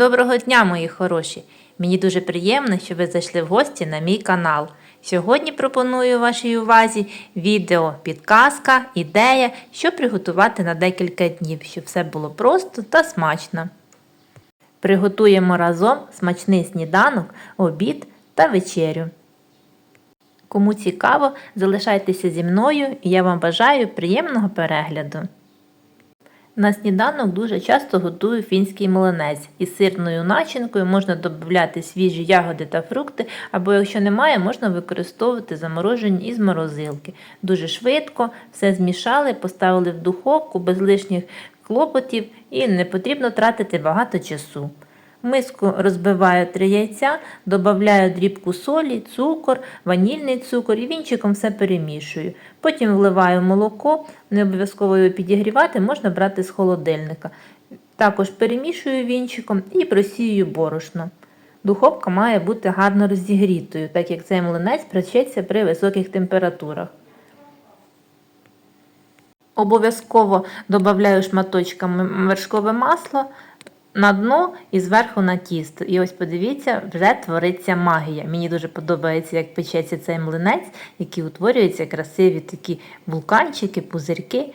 Доброго дня, мої хороші! Мені дуже приємно, що ви зайшли в гості на мій канал. Сьогодні пропоную вашій увазі відео, підказка, ідея, що приготувати на декілька днів, щоб все було просто та смачно. Приготуємо разом смачний сніданок, обід та вечерю. Кому цікаво, залишайтеся зі мною і я вам бажаю приємного перегляду. На сніданок дуже часто готую фінський млинець. Із сирною начинкою можна додати свіжі ягоди та фрукти, або якщо немає, можна використовувати заморожені із морозилки. Дуже швидко все змішали, поставили в духовку без лишніх клопотів і не потрібно тратити багато часу. Миску розбиваю три яйця, додаю дрібку солі, цукор, ванільний цукор і вінчиком все перемішую. Потім вливаю молоко, не обов'язково його підігрівати, можна брати з холодильника. Також перемішую вінчиком і просію борошно. Духовка має бути гарно розігрітою, так як цей млинець причеться при високих температурах. Обов'язково додаю шматочками вершкове масло на дно і зверху на тісто. І ось подивіться, вже твориться магія. Мені дуже подобається, як печеться цей млинець, який утворюються красиві такі вулканчики, пузирки.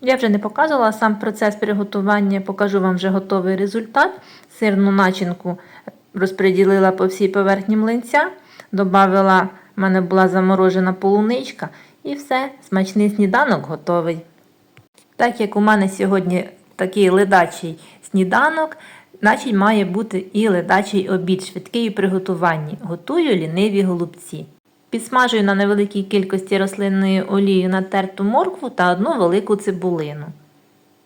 Я вже не показувала сам процес приготування, покажу вам вже готовий результат. Сирну начинку розподілила по всій поверхні млинця, додала, в мене була заморожена полуничка, і все, смачний сніданок готовий. Так як у мене сьогодні такий ледачий сніданок, значить має бути і ледачий обід, швидкий у приготуванні. Готую ліниві голубці. Підсмажую на невеликій кількості рослинної олії натерту моркву та одну велику цибулину.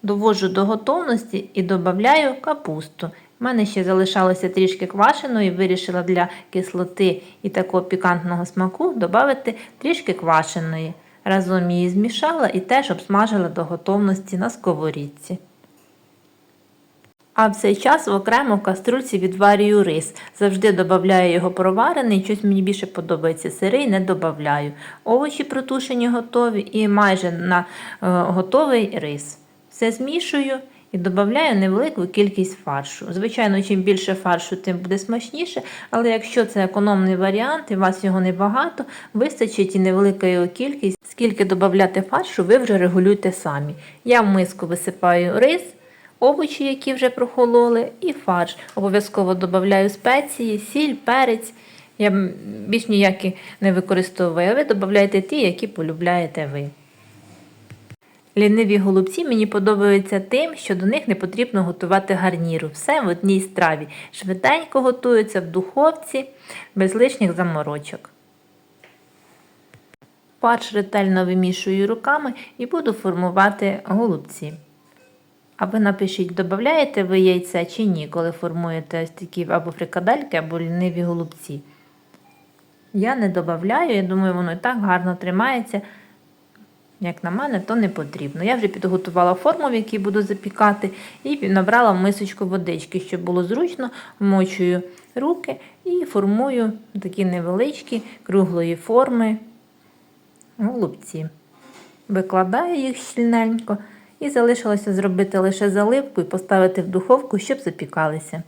Довожу до готовності і додаю капусту. У мене ще залишалося трішки квашеної, вирішила для кислоти і такого пікантного смаку додати трішки квашеної. Разом її змішала і теж обсмажила до готовності на сковорідці. А в цей час в окремо каструльці відварюю рис. Завжди додаю його проварений, щось мені більше подобається сирий, не додаю. Овочі протушені готові і майже на е, готовий рис. Все змішую і додаю невелику кількість фаршу. Звичайно, чим більше фаршу, тим буде смачніше, але якщо це економний варіант і у вас його небагато, вистачить і невелика його кількість. Скільки додати фаршу, ви вже регулюйте самі. Я в миску висипаю рис овочі, які вже прохололи, і фарш. Обов'язково додаю спеції, сіль, перець. Я більш ніякі не використовую, а ви додаєте ті, які полюбляєте ви. Ліниві голубці мені подобаються тим, що до них не потрібно готувати гарніру. Все в одній страві. Швиденько готуються в духовці, без лишніх заморочок. Фарш ретельно вимішую руками і буду формувати голубці. А ви напишіть, додаєте ви яйця чи ні, коли формуєте ось такі або фрикадельки, або ліниві голубці. Я не додаю, я думаю, воно і так гарно тримається. Як на мене, то не потрібно. Я вже підготувала форму, в якій буду запікати, і набрала мисочку водички, щоб було зручно, вмочую руки і формую такі невеличкі круглої форми голубці. Викладаю їх щільненько. І залишилося зробити лише заливку і поставити в духовку, щоб запікалися.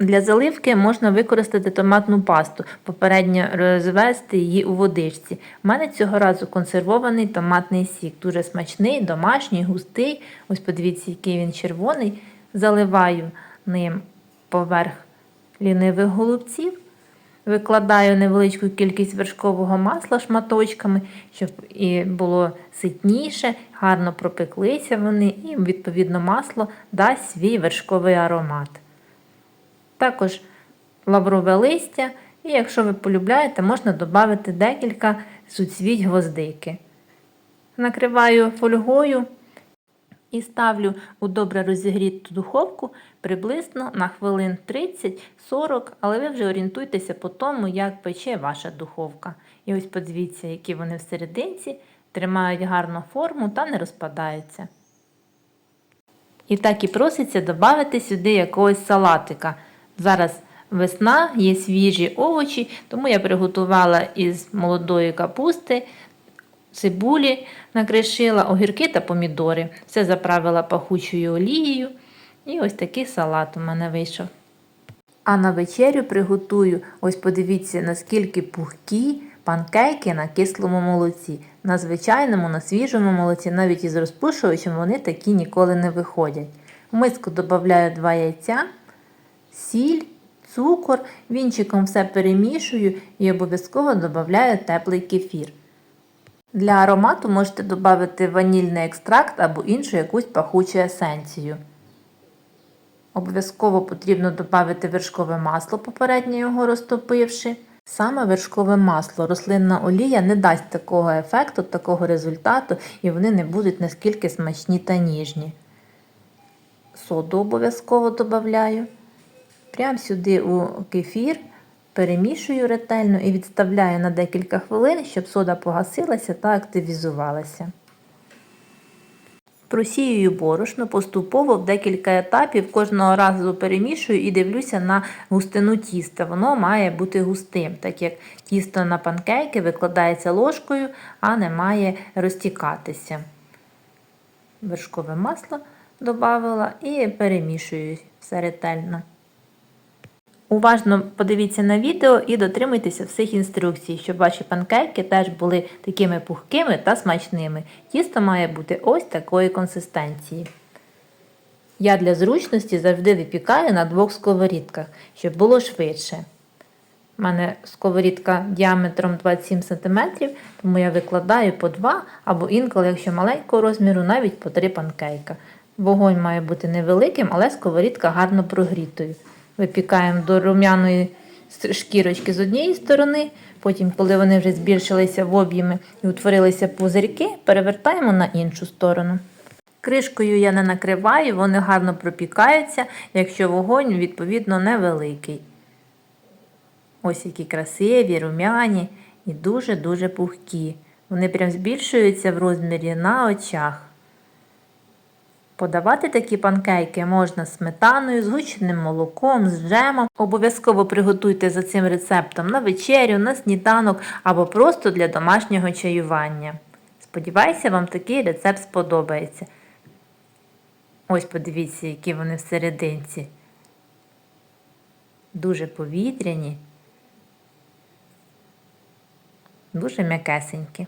Для заливки можна використати томатну пасту, попередньо розвести її у водичці. У мене цього разу консервований томатний сік. Дуже смачний, домашній, густий. Ось подивіться, який він червоний. Заливаю ним поверх лінивих голубців. Викладаю невеличку кількість вершкового масла шматочками, щоб і було ситніше, гарно пропеклися вони, і, відповідно, масло дасть свій вершковий аромат. Також лаврове листя, і якщо ви полюбляєте, можна додати декілька суцвіть гвоздики. Накриваю фольгою і ставлю у добре розігріту духовку приблизно на хвилин 30-40, але ви вже орієнтуйтеся по тому, як пече ваша духовка. І ось подивіться, які вони всерединці, тримають гарну форму та не розпадаються. І так і проситься додати сюди якогось салатика. Зараз весна, є свіжі овочі, тому я приготувала із молодої капусти цибулі накришила, огірки та помідори. Все заправила пахучою олією І ось такий салат у мене вийшов. А на вечерю приготую, ось подивіться, наскільки пухкі панкейки на кислому молоці. На звичайному, на свіжому молоці, навіть із розпушувачем, вони такі ніколи не виходять. В миску додаю 2 яйця, сіль, цукор, вінчиком все перемішую і обов'язково додаю теплий кефір. Для аромату можете додати ванільний екстракт або іншу якусь пахучу есенцію. Обов'язково потрібно додати вершкове масло, попередньо його розтопивши. Саме вершкове масло, рослинна олія не дасть такого ефекту, такого результату, і вони не будуть наскільки смачні та ніжні. Соду обов'язково додаю. Прямо сюди у кефір перемішую ретельно і відставляю на декілька хвилин, щоб сода погасилася та активізувалася. Просіюю борошно поступово в декілька етапів, кожного разу перемішую і дивлюся на густину тіста. Воно має бути густим, так як тісто на панкейки викладається ложкою, а не має розтікатися. Вершкове масло додавила і перемішую все ретельно. Уважно подивіться на відео і дотримуйтеся всіх інструкцій, щоб ваші панкейки теж були такими пухкими та смачними. Тісто має бути ось такої консистенції. Я для зручності завжди випікаю на двох сковорідках, щоб було швидше. У мене сковорідка діаметром 27 см, тому я викладаю по два або інколи, якщо маленького розміру, навіть по три панкейка. Вогонь має бути невеликим, але сковорідка гарно прогрітою. Випікаємо до рум'яної шкірочки з однієї сторони, потім, коли вони вже збільшилися в об'єми і утворилися пузирки, перевертаємо на іншу сторону. Кришкою я не накриваю, вони гарно пропікаються, якщо вогонь, відповідно, невеликий. Ось які красиві, рум'яні і дуже-дуже пухкі. Вони прям збільшуються в розмірі на очах. Подавати такі панкейки можна з сметаною, згущеним молоком, з джемом. Обов'язково приготуйте за цим рецептом на вечерю, на сніданок або просто для домашнього чаювання. Сподіваюся, вам такий рецепт сподобається. Ось подивіться, які вони всерединці. Дуже повітряні, дуже м'якесенькі.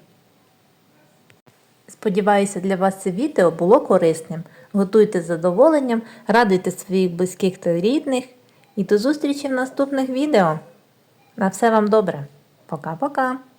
Сподіваюся, для вас це відео було корисним. Готуйте з задоволенням, радуйте своїх близьких та рідних. І до зустрічі в наступних відео. На все вам добре. Пока-пока!